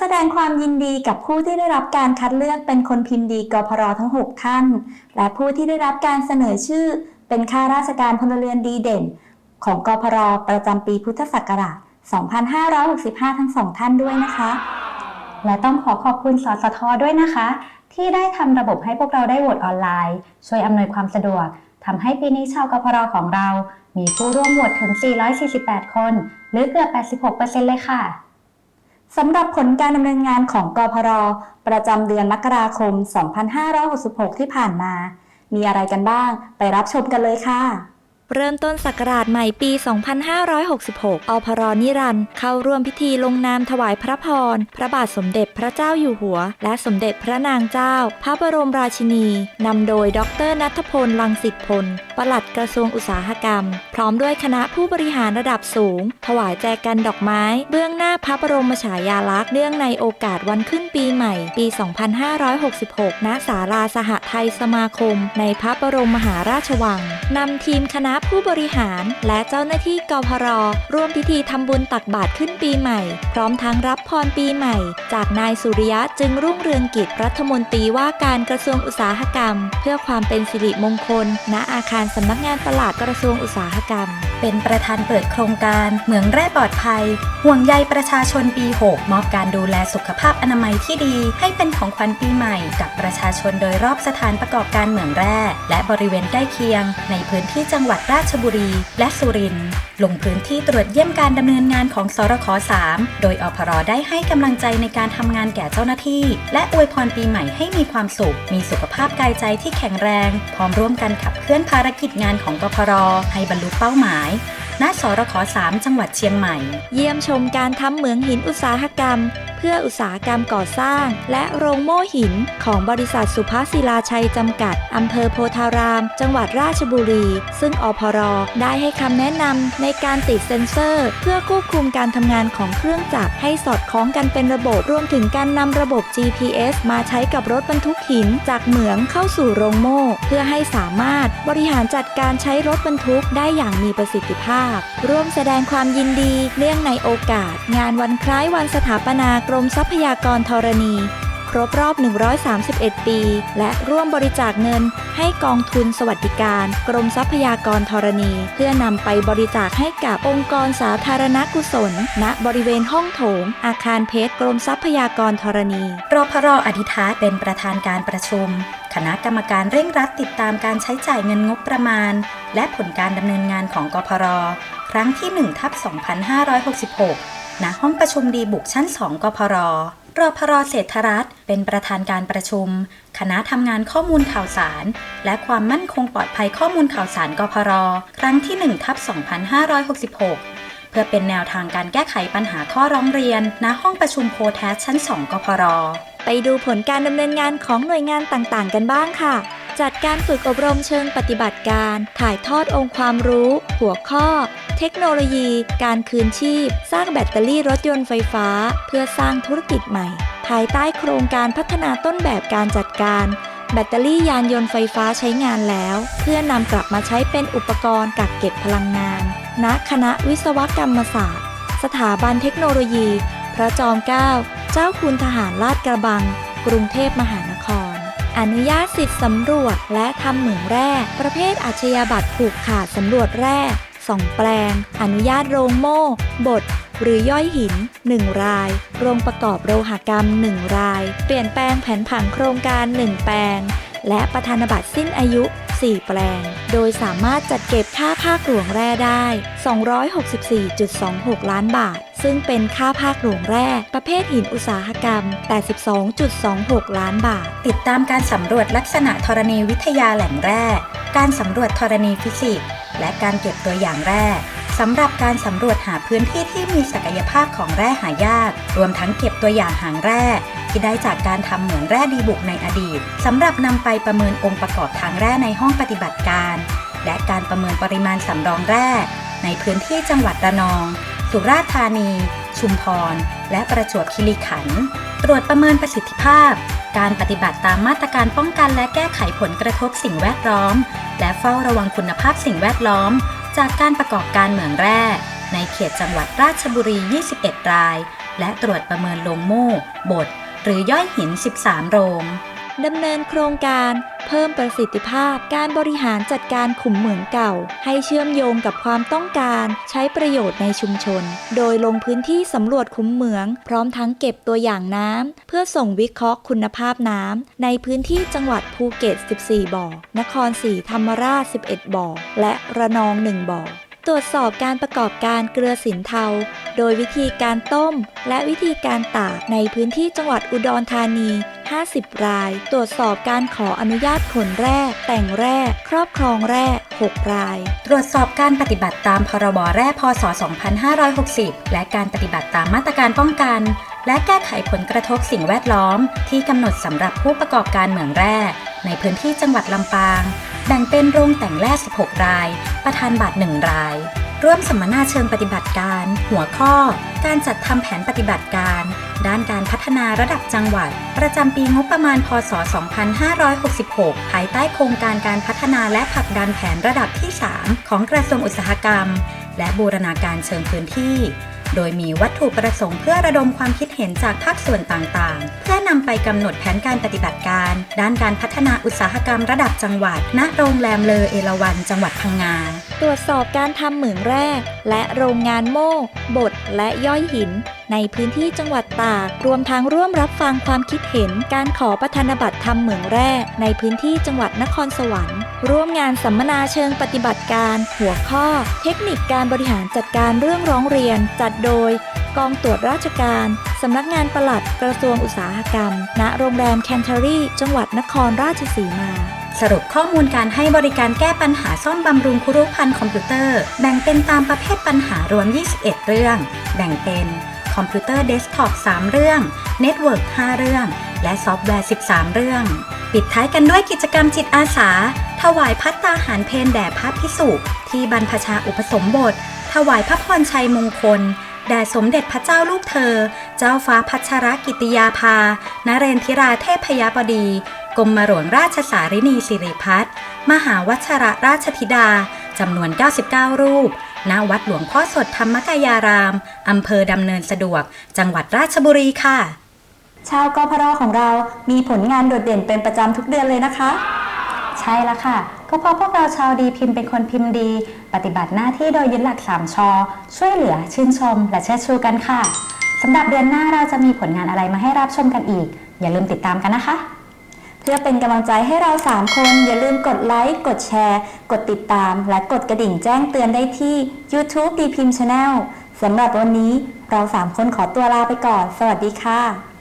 แสดงความยินดีกับผู้ที่ได้รับการคัดเลือกเป็นคนพิมพ์ดีกพรทั้ง 6 ท่าน และผู้ที่ได้รับการเสนอชื่อ เป็นข้าราชการพลเรือนดีเด่น ของกพรประจำปีพุทธศักราช 2565 ทั้งสองท่านด้วยนะคะ และต้องขอขอบคุณสสทด้วยนะคะ ที่ได้ทำระบบให้พวกเราได้โหวตออนไลน์ ช่วยอำนวยความสะดวกทำให้ปีนี้ชาวกพรของเรา มีผู้ร่วมโหวตถึง 448 คน หรือเกือบ 86%เลยค่ะ สำหรับผลการดำเนินงานของกพรประจำเดือนมกราคม 2566 ที่ผ่านมา มีอะไรกันบ้าง ไปรับชมกันเลยค่ะ เริ่มต้นศักราชใหม่ปี 2566 อพรนิรันด์เข้าร่วมพิธีลงนามถวายพระพร พระบาทสมเด็จพระเจ้าอยู่หัว และสมเด็จพระนางเจ้า พระบรมราชินี นำโดยดรนัทพล ลังสิตพล ปลัดกระทรวงอุตสาหกรรม พร้อมด้วยคณะผู้บริหารระดับสูง ถวายแจกันดอกไม้ เบื้องหน้าพระบรมฉายาลักษณ์เนื่องในโอกาสวันขึ้นปีใหม่ ปี 2566 ณ ศาลาสหไทยสมาคม ในพระบรมมหาราชวัง นำทีมคณะผู้บริหาร และเจ้าหน้าที่กพรร่วมพิธีทำบุญตักบาตรขึ้นปีใหม่ พร้อมทั้งรับพรปีใหม่ จากนายสุริยะจึงรุ่งเรืองกิจรัฐมนตรีว่าการกระทรวงอุตสาหกรรม เพื่อความเป็นสิริมงคล ณอาคารสำนักงานตลาดกระทรวงอุตสาหกรรม เป็นประธานเปิดโครงการเหมืองแร่ปลอดภัย ห่วงใยประชาชนปี 6 มอบการดูแลสุขภาพอนามัยที่ดี ให้เป็นของขวัญปีใหม่กับประชาชนโดยรอบสถานประกอบการเหมืองแร่และบริเวณใกล้เคียง ในพื้นที่จังหวัดราชบุรี และสุรินทร์ลงพื้นที่ตรวจเยี่ยมการดำเนินงานของสรข3โดยอพรได้ให้กำลังใจในการทำงานแก่เจ้าหน้าที่ และอวยพรปีใหม่ให้มีความสุข มีสุขภาพกายใจที่แข็งแรง พร้อมร่วมกันขับเคลื่อนภารกิจงานของกพรให้บรรลุเป้าหมายณสรข3จังหวัดเชียงใหม่ เยี่ยมชมการทำเหมืองหินอุตสาหกรรม พื่ออุตสาหกรรมก่อสร้าง และโรงโม่หิน ของบริษัทสุภาศิลาชัยจำกัด อำเภอโพธาราม จังหวัดราชบุรี ซึ่งอพรได้ให้คำแนะนำในการติดเซ็นเซอร์ เพื่อควบคุมการทำงานของเครื่องจักรให้สอดคล้องกันเป็นระบบรวมถึงการนำระบบ GPS มาใช้กับรถบรรทุกหิน จากเหมืองเข้าสู่โรงโม่ เพื่อให้สามารถบริหารจัดการใช้รถบรรทุกได้อย่างมีประสิทธิภาพ ร่วมแสดงความยินดีเนื่องในโอกาส งานวันคล้ายวันสถาปนากรมทรัพยากรธรณี ครบรอบ 131 ปี และร่วมบริจาคเงิน ให้กองทุนสวัสดิการ กรมทรัพยากรธรณี เพื่อนำไปบริจาคให้กับองค์กรสาธารณกุศล ณบริเวณห้องโถง อาคารเพชรกรมทรัพยากรธรณีรพรอธิษฐานเป็นประธานการประชุมคณะกรรมการเร่งรัดติดตามการใช้จ่ายเงินงบประมาณ และผลการดำเนินงานของกพร ครั้งที่1ทับ2566 ณห้องประชุมดีบุกชั้น 2กพรรพรเศรษฐรัตน์เป็นประธานการประชุม คณะทำงานข้อมูลข่าวสาร และความมั่นคงปลอดภัยข้อมูลข่าวสารกพรครั้งที่1ทับ2566 เพื่อเป็นแนวทางการแก้ไขปัญหาข้อร้องเรียน ณห้องประชุมโพแทสชั้น 2กพรไปดูผลการดำเนินงานของหน่วยงานต่างๆ กันบ้างค่ะ จัดการฝึกอบรมเชิงปฏิบัติการ ถ่ายทอดองค์ความรู้ หัวข้อ เทคโนโลยี การคืนชีพ สร้างแบตเตอรี่รถยนต์ไฟฟ้า เพื่อสร้างธุรกิจใหม่ ภายใต้โครงการพัฒนาต้นแบบการจัดการ แบตเตอรี่ยานยนต์ไฟฟ้าใช้งานแล้ว เพื่อนำกลับมาใช้เป็นอุปกรณ์กักเก็บพลังงาน ณ คณะวิศวกรรมศาสตร์ สถาบันเทคโนโลยี พระจอมเกล้าเจ้าคุณทหารลาดกระบัง กรุงเทพมหานครอนุญาตสิทธิ์สำรวจและทำเหมืองแร่ ประเภทอาชญาบัตรผูกขาดสำรวจแร่ สองแปลง อนุญาตโรงโม่บดหรือย่อยหิน 1 ราย โรงประกอบโลหกรรม 1 ราย เปลี่ยนแปลงแผนผังโครงการ 1 แปลง และประธานบัตรสิ้นอายุ 4 แปลง โดยสามารถจัดเก็บค่าภาคหลวงแร่ได้ 264.26 ล้านบาท ซึ่งเป็นค่าภาคหลวงแร่ประเภทหินอุตสาหกรรม 82.26 ล้านบาท ติดตามการสำรวจลักษณะธรณีวิทยาแหล่งแร่ การสำรวจธรณีฟิสิกส์ และการเก็บตัวอย่างแร่สำหรับการสำรวจหาพื้นที่ที่มีศักยภาพของแร่หายาก รวมทั้งเก็บตัวอย่างหางแร่ ที่ได้จากการทำเหมืองแร่ดีบุกในอดีตสำหรับนำไปประเมินองค์ประกอบทางแร่ในห้องปฏิบัติการ และการประเมินปริมาณสำรองแร่ ในพื้นที่จังหวัดระนอง สุราษฎร์ธานี ชุมพร และประจวบคีรีขันธ์ตรวจประเมินประสิทธิภาพ การปฏิบัติตามมาตรการป้องกันและแก้ไขผลกระทบสิ่งแวดล้อม และเฝ้าระวังคุณภาพสิ่งแวดล้อม จากการประกอบการเหมืองแร่ ในเขตจังหวัดราชบุรี 21 ราย และตรวจประเมินโรงโม่บดหรือย่อยหิน 13 โรง ดำเนินโครงการเพิ่มประสิทธิภาพการบริหารจัดการขุมเหมืองเก่า ให้เชื่อมโยงกับความต้องการใช้ประโยชน์ในชุมชน โดยลงพื้นที่สำรวจขุมเหมือง พร้อมทั้งเก็บตัวอย่างน้ำ เพื่อส่งวิเคราะห์คุณภาพน้ำ ในพื้นที่จังหวัดภูเก็ต 14 บ่อ นครศรีธรรมราช 11 บ่อ และระนอง 1 บ่อตรวจสอบการประกอบการเกลือสินเทา โดยวิธีการต้ม และวิธีการตากในพื้นที่จังหวัดอุดรธานี 50 ราย ตรวจสอบการขออนุญาตขนแร่แต่งแร่ครอบครองแร่6 ราย ตรวจสอบการปฏิบัติตามพรบแร่พศ 2560 และการปฏิบัติตามมาตรการป้องกัน และแก้ไขผลกระทบสิ่งแวดล้อม ที่กำหนดสำหรับผู้ประกอบการเหมืองแร่ ในพื้นที่จังหวัดลำปาง แบ่งเป็นโรงแต่งแร่ 16 ราย ประธานบัตร1ราย ร่วมสัมมนาเชิงปฏิบัติการ หัวข้อ การจัดทำแผนปฏิบัติการ ด้านการพัฒนาระดับจังหวัด ประจำปีงบประมาณ พศ 2566 ภายใต้โครงการการพัฒนาและผลักดันแผนระดับที่ 3 ของกระทรวงอุตสาหกรรม และบูรณาการเชิงพื้นที่ โดยมีวัตถุประสงค์เพื่อระดมความคิดเห็นจากภาคส่วนต่างๆ เพื่อนำไปกำหนดแผนการปฏิบัติการ ด้านการพัฒนาอุตสาหกรรมระดับจังหวัด ณ โรงแรมเลอเอราวันจังหวัดพังงา ตรวจสอบการทำเหมืองแร่และโรงงานโม่บดและย่อยหิน ในพื้นที่จังหวัดตาก รวมทั้งร่วมรับฟังความคิดเห็น การขอประธานบัตรทำเหมืองแร่ในพื้นที่จังหวัดนครสวรรค์ ร่วมงานสัมมนาเชิงปฏิบัติการ หัวข้อ เทคนิคการบริหารจัดการเรื่องร้องเรียน จัดโดย กองตรวจราชการสำนักงานปลัดกระทรวงอุตสาหกรรม ณโรงแรมแคนเทอรี่ จังหวัดนครราชสีมา สรุปข้อมูลการให้บริการแก้ปัญหาซ่อมบำรุงคุรุพันธ์คอมพิวเตอร์ แบ่งเป็นตามประเภทปัญหารวม 21 เรื่อง แบ่งเป็นคอมพิวเตอร์เดสก์ท็อป 3 เรื่อง เน็ตเวิร์ก 5 เรื่อง และซอฟต์แวร์ 13 เรื่อง ปิดท้ายกันด้วยกิจกรรมจิตอาสา ถวายพัตตาหารเพนแด่พระพิสุที่บรรพชาอุปสมบท ถวายพระพรชัยมงคล แด่สมเด็จพระเจ้าลูกเธอ เจ้าฟ้าพัชรกิติยาภา นเรนทิราเทพยบดี กรมหลวงราชสารินีสิริพัฒน์มหาวัชระราชธิดา จำนวน 99 รูป ณ วัดหลวงพ่อสดธรรมกายาราม อำเภอดำเนินสะดวก จังหวัดราชบุรีค่ะ ชาวกพรของเรามีผลงานโดดเด่นเป็นประจำทุกเดือนเลยนะคะ ใช่แล้วค่ะ ก็เพราะพวกเราชาวดีพิมพ์เป็นคนพิมพ์ดี ปฏิบัติหน้าที่โดยยึดหลักสามชอช่วยเหลือ ชื่นชม และเชิดชูกันค่ะสำหรับเดือนหน้าเราจะมีผลงานอะไรมาให้รับชมกันอีก อย่าลืมติดตามกันนะคะ เพื่อเป็นกำลังใจให้เรา 3 คน อย่าลืมกดไลค์กดแชร์ กดติดตาม และกดกระดิ่งแจ้งเตือนได้ที่ YouTube ดีพิมพ์ Channel สำหรับวันนี้เรา 3 คนขอตัวลาไปก่อน สวัสดีค่ะ